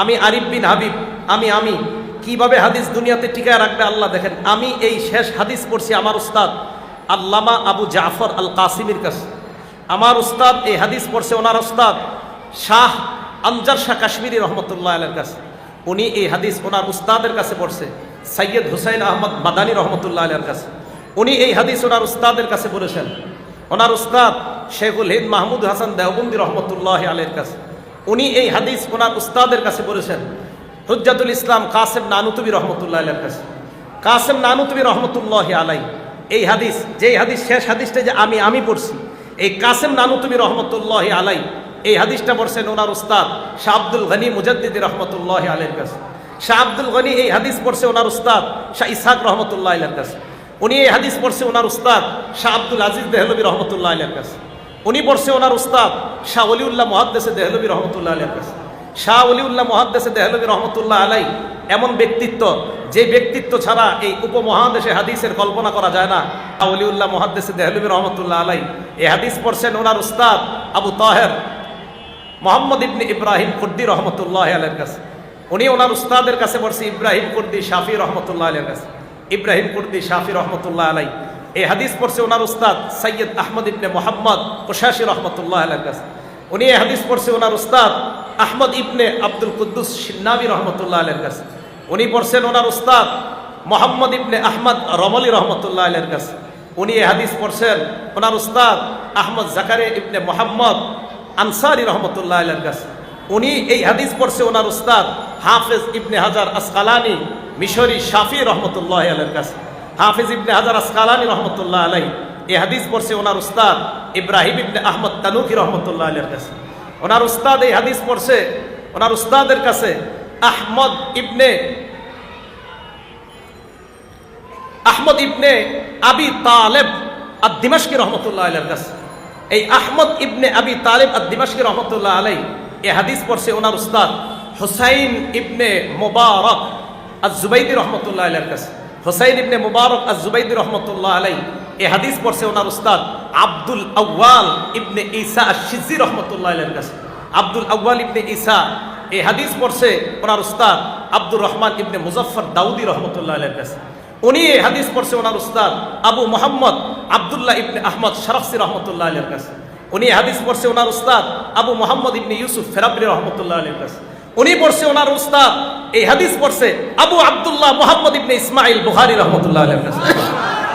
আমি আরিফ বিন হাবিব, আমি আমি। কীভাবে হাদিস দুনিয়াতে টিকায় রাখবে আল্লাহ দেখেন। আমি এই শেষ হাদিস পড়ছি আমার উস্তাদ আল্লামা আবু জাফর আল কাসিমের কাছে। আমার উস্তাদ এই হাদিস পড়ছে ওনার উস্তাদ শাহ আনজার শাহ কাশ্মীরি রহমতুল্লাহ আলের কাছে। উনি এই হাদিস ওনার উস্তাদের কাছে পড়ছে, সৈয়দ হুসাইন আহমদ মাদানী রহমতুল্লাহ আলের কাছে। উনি এই হাদিস ওনার উস্তাদের কাছে বলেছেন, ওনার উস্তাদ শেখুল হিদ মাহমুদ হাসান দেওবন্দি রহমতুল্লাহ আলের কাছে। উনি এই হাদিস ওনার উস্তাদের কাছে বলেছেন, হুজ্জাতুল ইসলাম কাসেম নানুতুবি রহমতুল্লাহ আলের কাছে। কাসেম নানুতুবি রহমতুল্লাহ আলাই এই হাদিস, যেই হাদিস, শেষ হাদিসটা যে আমি আমি পড়ছি, এই কাসেম নানুতুবি রহমতুল্লাহ আলাই এই হাদিসটা পড়ছেন ওনার উস্তাদ শাহ আব্দুল গনি মুজাদ্দিদি রহমতুল্লাহ আলের কাছে। শাহ আব্দুল গনি এই হাদিস পড়ছে ওনার উস্তাদ শাহ ইসাক রহমতুল্লাহ আলের কাছে। উনি এই হাদিস পড়ছে ওনার উস্তাদ শাহ আব্দুল আজিজ দেহলবী রহমতুল্লাহ আলের কাছে। উনি পড়ছে ওনার উস্তাদ শাহ অলিউল্লাহ মহাদ্দেসে দেহলবী রহমতুল্লাহ আলের কাছে শাহ অলিউল্লাহ মহাদ্দেশে দেহলবী রহমতুল্লাহ আলাই এমন ব্যক্তিত্ব, যে ব্যক্তিত্ব ছাড়া এই উপমহাদেশে হাদিসের কল্পনা করা যায় না। শাহ অলিউল্লাহ মহাদ্দেসে দেহলবী রহমতুল্লাহ আলাই এই হাদিস পড়ছেন ওনার উস্তাদ আবু তাহের মোহাম্মদ ইবনে ইব্রাহিম কুর্দি রহমতুল্লাহ আলের কাছে। উনি ওনার উস্তাদের কাছে পড়ছে ইব্রাহিম কুর্দি শাফি রহমতুল্লাহ আলের কাছে। ইব্রাহিম কুর্দি শাফি রহমতুল্লাহ আলাই। এই হাদিস পড়ছে ওনার উস্তাদ সৈয়দ আহমদ ইবনে মোহাম্মদ কোশাসি রহমতুল্লাহ আলের কাছে। উনি এই হাদিস পড়ছে ওনার উস্তাদ আহমদ ইবনে আব্দুল কুদ্দুস সিন্নাবি রহমতুল্লাহ আলের কাছে। উনি পড়ছেন ওনার উস্তাদ মোহাম্মদ ইবনে আহমদ রমলি রহমতুল্লাহ আলের কাছে। উনি এই হাদিস পড়ছেন ওনার উস্তাদ আহমদ জাকারে ইবনে মোহাম্মদ আনসারি রহমতুল্লাহ আলের কাছে। উনি এই হাদিস পড়ছে ওনার উস্তাদ হাফেজ ইবনে হাজার আসকালানি মিশরি শাফি রহমতুল্লাহ আলের কাছে। হাফিজ ইবনে হাজার আসকালানি রহমতুল্লাহ আলাই এই হাদিস পড়ছে ওনার উস্তাদ ইব্রাহিম ইবনে আহমদ তানুকি রহমতুল্লাহ আলের কাছে। ওনার উস্তাদ এই হাদিস পড়ছে, ওনার উস্তাদের কাছে আহমদ ইবনে আহমদ ইবনে আবি তালেব আর দিমাশকি রহমতুল্লাহ আলের কাছে। এই আহমদ ইবনে আবি তালেব আর দিমাশকি রহমতুল্লাহ আলাই এই হাদিস পড়ছে ওনার উস্তাদ হুসাইন ইবনে মুবারক আর জুবাইদি রহমতুল্লাহ আলের কাছে। হুসাইন ইবনে মুবারক আর জুবাইদি রহমতুল্লাহ আলাই এই হাদিস পড়ছে ওনার উস্তাদ আব্দুল আউয়াল ইবনে ঈসা সিজি রহমতুল্লাহ আলের কাছে। আব্দুল আউয়াল ইবনে ঈসা এই হাদিস পড়ছে ওনার উস্তাদ আব্দুর রহমান ইবনে মুজফর দাউদি রহমতুল্লাহ আলের কাছে। উনি এই হাদিস পড়ছে ওনার উস্তাদ আবু মোহাম্মদ আবদুল্লাহ ইবনে আহমদ শরফসি রহমতুল্লাহ আলের কাছে। উনি হাদিস পড়ছে ওনার উস্তাদ আবু মোহাম্মদ ইবনে ইউসুফ ফেরাবরি রহমতুল্লাহ আলের কাছে। উনি পড়ছে ওনার উস্তাদ। এই হাদিস পড়ছে আবু আবদুল্লাহ মোহাম্মদ ইবনে ইসমাইল বুখারি রহমতুল্লাহ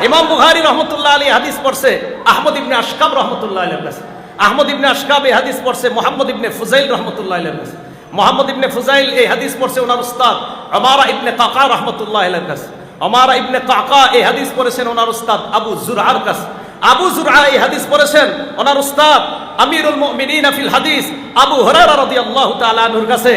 ইমাম বুখারি রহমতুল্লাহ আলী হাদিস পড়ছে আহমদ ইবনে আশকাব রহমতুল্লাহ কাছে। আহমদ ইবনে আশকাব এই হাদিস পড়ছে মোহাম্মদ ইবনে ফুজাইল রহমতুল্লাহ কাছে। মোহাম্মদ ইবনে ফুজাইল এই হাদিস পড়ছে ওনার উস্তাদ আমারা ইবনে কাকা রহমতুল্লাহ আলের কাছে। আমারা ইবনে কাকা এই হাদিস পড়েছেন ওনার উস্তাদ আবু জুরআর কাছে। আবু জুরআ এই হাদিস পড়েছেন ওনার উস্তাদ আমিরুল মুমিনিন ফিল হাদিস, আবু হুরায়রা রাদিয়াল্লাহু তাআলা আনহুর কাছে,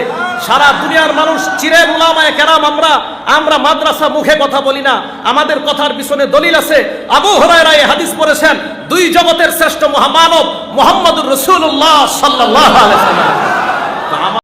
সারা দুনিয়ার মানুষ চিরে উলামায়ে কেরাম, আমরা আমরা মাদ্রাসা মুখে কথা বলি না, আমাদের কথার পিছনে দলিল আছে। আবু হুরায়রা এই হাদিস পড়েছেন, দুই জগতের শ্রেষ্ঠ মহামানব মুহাম্মদুর রাসূলুল্লাহ সাল্লাল্লাহু আলাইহি ওয়াসাল্লাম।